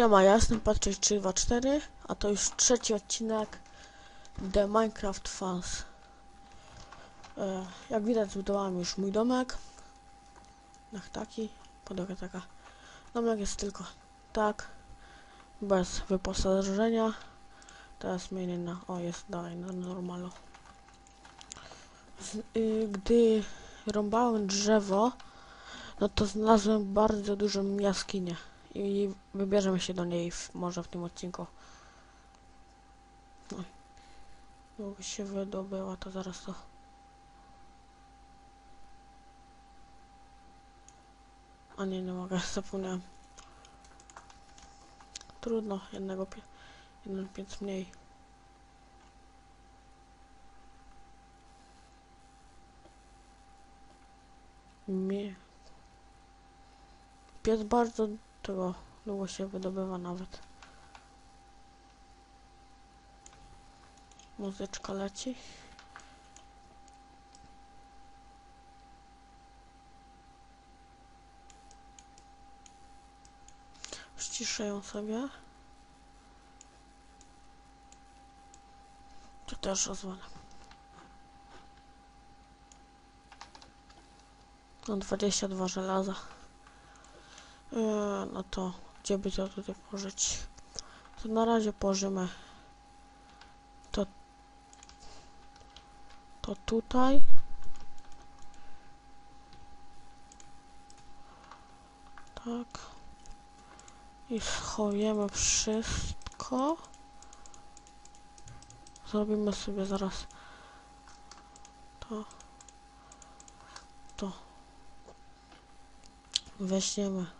Siema, ja jestem Patryk324, a to już trzeci odcinek The Minecraft Fans. E, jak widać zbudowałem już mój domek. Ach, taki, podłoga taka. Domek jest tylko tak, bez wyposażenia. Teraz zmienię na, o jest dalej na normalu. Y, gdy rąbałem drzewo, no to znalazłem bardzo dużą jaskinię i wybierzemy się do niej w, może w tym odcinku. No. Jakby się wydobyła, to zaraz to... A nie, nie mogę, zapomniałem. Trudno, jednego pie... jeden piec mniej. Mie... Piec bardzo tego długo się wydobywa nawet. Muzyczka leci. Ściszę ją sobie. Tu też rozwalę. No 22 żelaza. Yy, no to gdzie by to tutaj położyć? To na razie położymy to to tutaj. Tak. I schowujemy wszystko. Zrobimy sobie zaraz to. To. Weźmiemy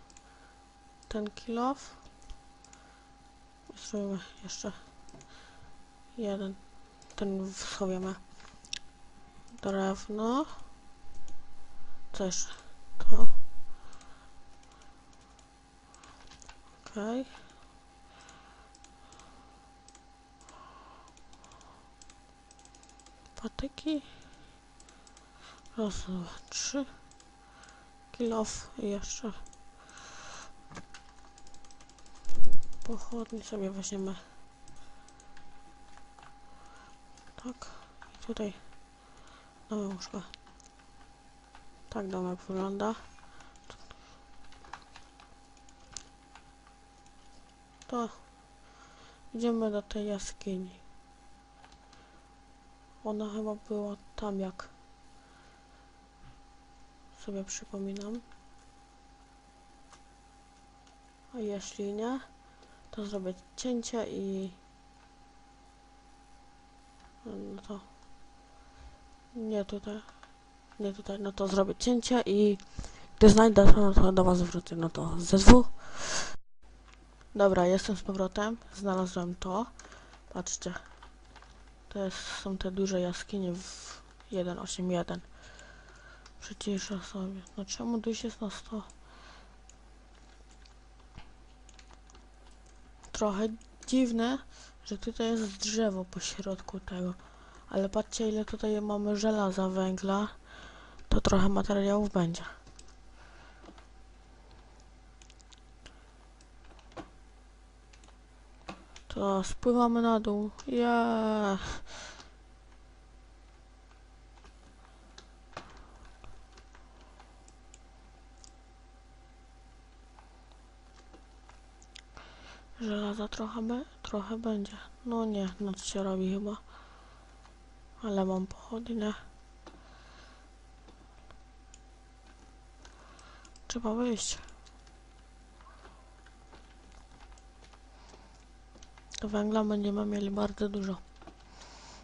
ten kilof. Zrobimy jeszcze jeden. Ten schowiemy. Drewno. Co jeszcze? To. Okej. Patyki. Raz, dwa, trzy. Kilof jeszcze pochodni sobie weźmiemy. Tak i tutaj nowe łóżko. Tak domek wygląda. To idziemy do tej jaskini. Ona chyba była tam jak sobie przypominam. A jeśli nie to zrobię cięcie i no to nie tutaj nie tutaj, no to zrobię cięcie i gdy znajdę to, no to do was wrócę, no to ZW dobra, jestem z powrotem znalazłem to. Patrzcie to jest, są te duże jaskinie w 1.8.1 przyciszę sobie no czemu duś jest na 100 trochę dziwne, że tutaj jest drzewo po środku tego. Ale patrzcie ile tutaj mamy żelaza, węgla. To trochę materiałów będzie. To spływamy na dół. Yeah. Żelaza trochę, be, trochę będzie. No nie, noc się robi chyba. Ale mam pochodnie. Trzeba wyjść. Węgla będziemy mieli bardzo dużo.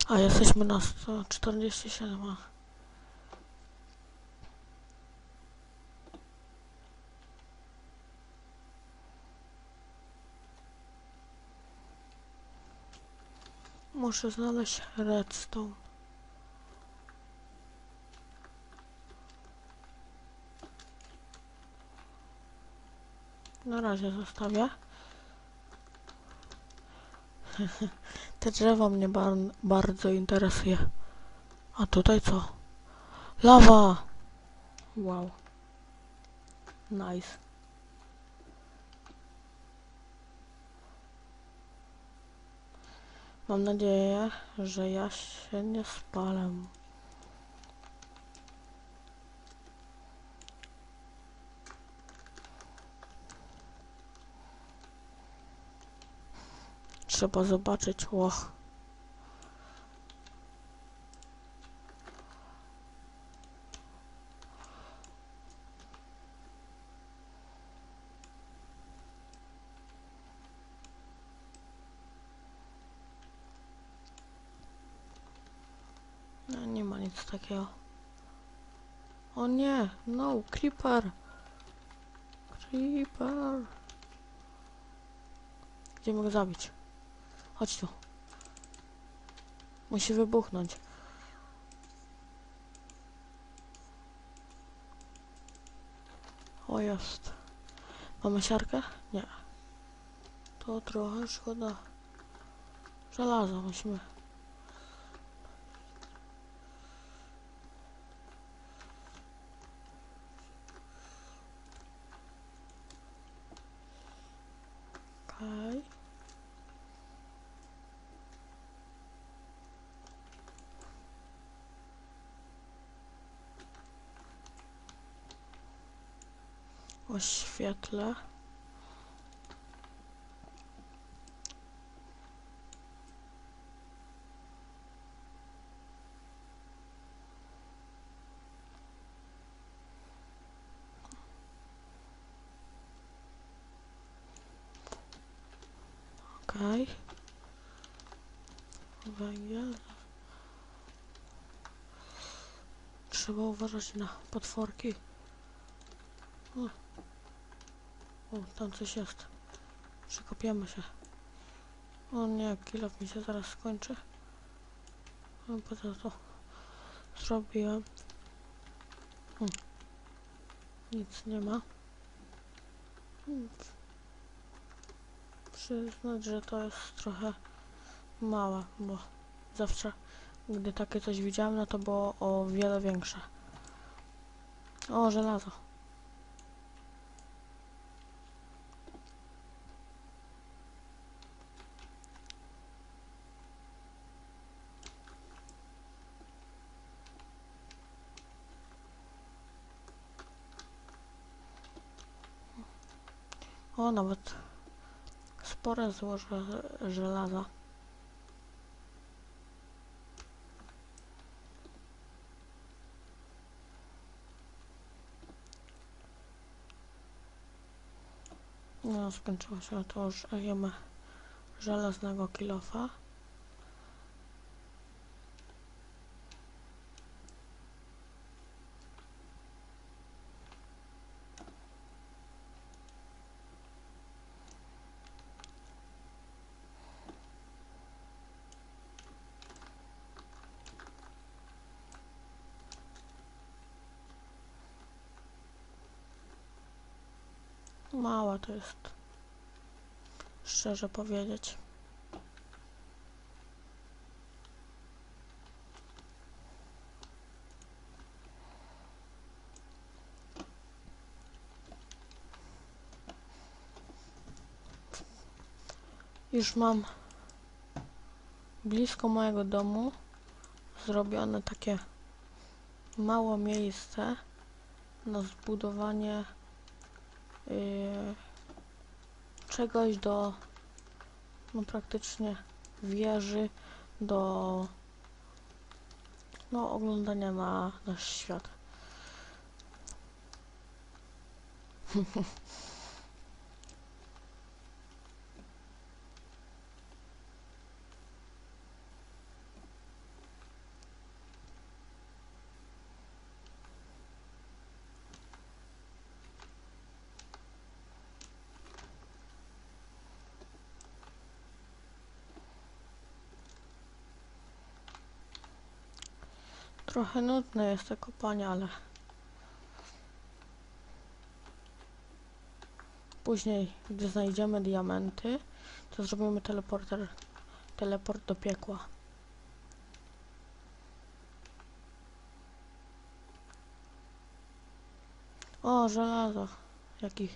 A jesteśmy na 147. Muszę znaleźć redstone. Na razie zostawię. Te drzewo mnie bar bardzo interesuje. A tutaj co? Lawa! Wow. Nice. Mam nadzieję, że ja się nie spalę. Trzeba zobaczyć, łoch. No, nie ma nic takiego. O nie, no, creeper. Creeper. Gdzie mogę zabić? Chodź tu. Musi wybuchnąć. O jest. Mamy siarkę? Nie. To trochę szkoda. Żelazo musimy. Okej. Oświetlę. Okej. Węgiel. Trzeba uważać na potworki. O tam coś jest. Przekopiemy się. O nie, kilof mi się zaraz skończy. No po co to zrobiłem? Hmm. Nic nie ma. Hmm. Przyznać, że to jest trochę małe, bo zawsze gdy takie coś widziałem, no to było o wiele większe. O, żelazo. O, nawet spore złoże żelaza. No, skończyło się to już jemy żelaznego kilofa. Mała to jest. Szczerze powiedzieć. Już mam blisko mojego domu zrobione takie małe miejsce na zbudowanie yy, czegoś do no praktycznie wieży do no oglądania na nasz świat. Trochę nudne jest to kopanie, ale później, gdy znajdziemy diamenty, to zrobimy teleporter, teleport do piekła. O, żelazo. Jaki,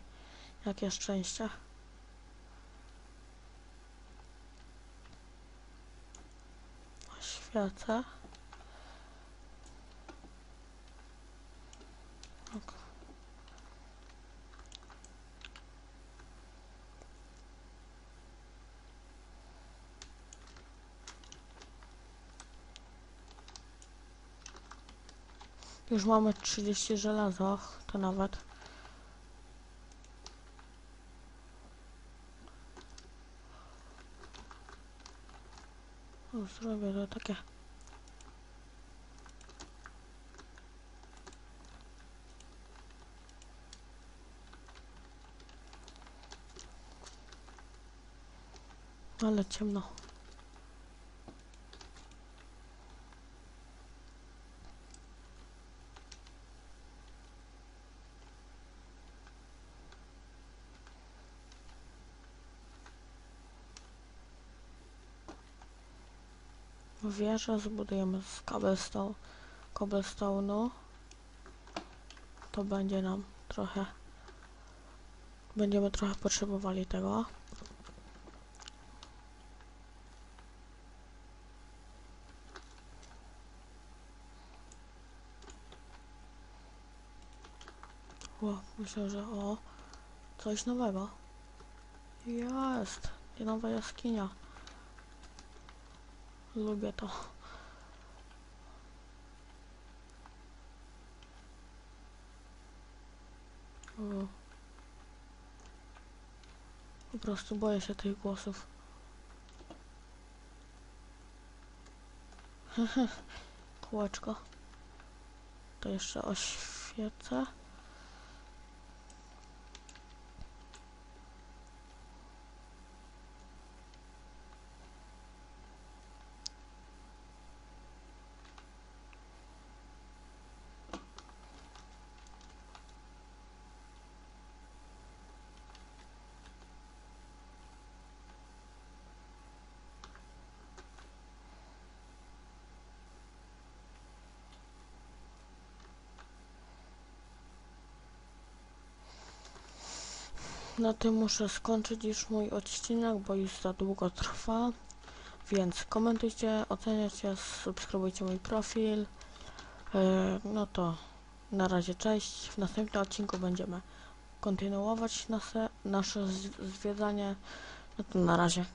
jakie szczęście. oświecę. Już mamy 30 żelaza, to nawet. O, zrobię to takie. Ale ciemno. Wieżę zbudujemy z cobblestone, cobblestone'u. To będzie nam trochę... Będziemy trochę potrzebowali tego. O, myślę, że o, coś nowego. Jest, nowa jaskinia. Lubię to. O. Po prostu boję się tych głosów. Kółeczko. To jeszcze oświecę. Na tym muszę skończyć już mój odcinek, bo już za długo trwa. Więc komentujcie, oceniajcie, subskrybujcie mój profil. Yy, no to na razie cześć. W następnym odcinku będziemy kontynuować nasze, nasze zwiedzanie. No to na razie.